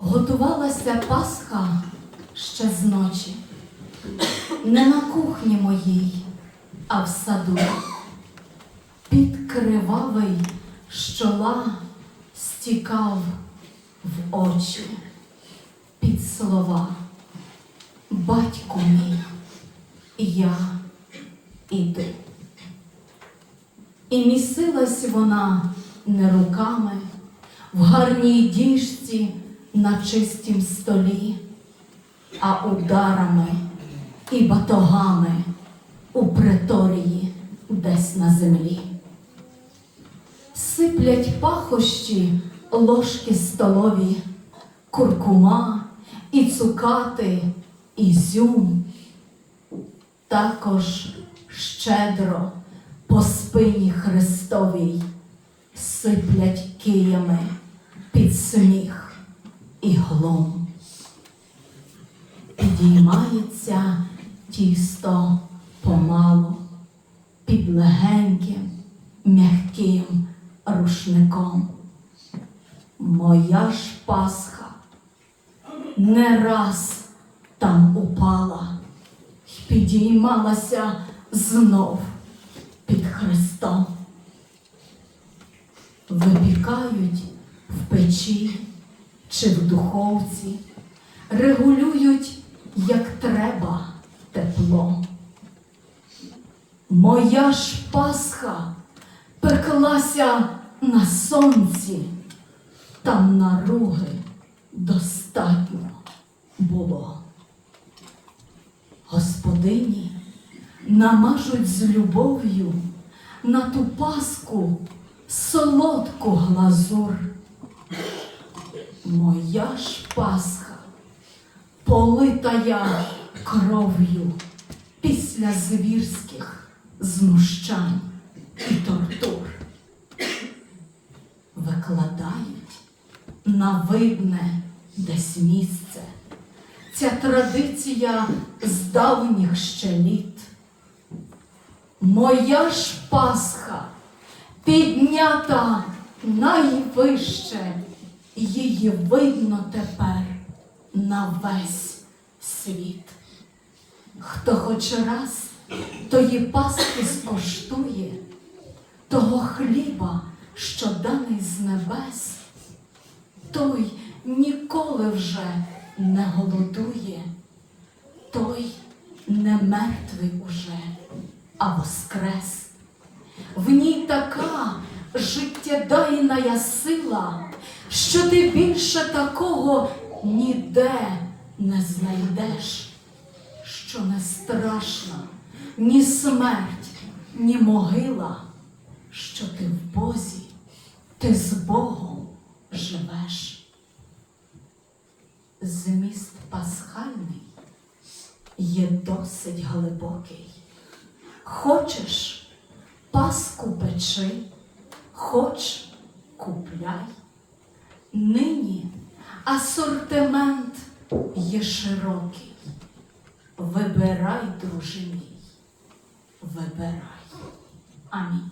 Готувалася Пасха ще з ночі, не на кухні моїй, а в саду. Під кривавий щола стікав в очі під слова. Батько мій, я іду. І місилась вона не руками в гарній діжці на чистім столі, а ударами і батогами у преторії десь на землі. Сиплять пахощі ложки столові, куркума і цукати, ізюм. Також щедро по спині Христовій сиплять киями під сміх і. Підіймається тісто помалу під легеньким, м'яким рушником. Моя ж Пасха не раз там упала й підіймалася знов під Христом. Випікають в печі чи в духовці, регулюють, як треба, тепло. Моя ж Пасха пеклася на сонці, там наруги достатньо було. Господині намажуть з любов'ю на ту паску солодку глазур. Моя ж Пасха, политая кров'ю після звірських знущань і тортур. Викладають на видне десь місце. Ця традиція з давніх ще літ. Моя ж Пасха піднята найвище, її видно тепер на весь світ. Хто хоч раз тої Пасхи скоштує, того хліба, що даний з небес, той ніколи вже не голодує, той не мертвий уже, а воскрес. В ній така життєдайна сила, що ти більше такого ніде не знайдеш, що не страшна ні смерть, ні могила, що ти в Бозі, ти з Богом живеш. Зміст пасхальний є досить глибокий. Хочеш паску печи, хоч купляй. Нині асортимент є широкий. Вибирай, друже мій, вибирай. Амінь.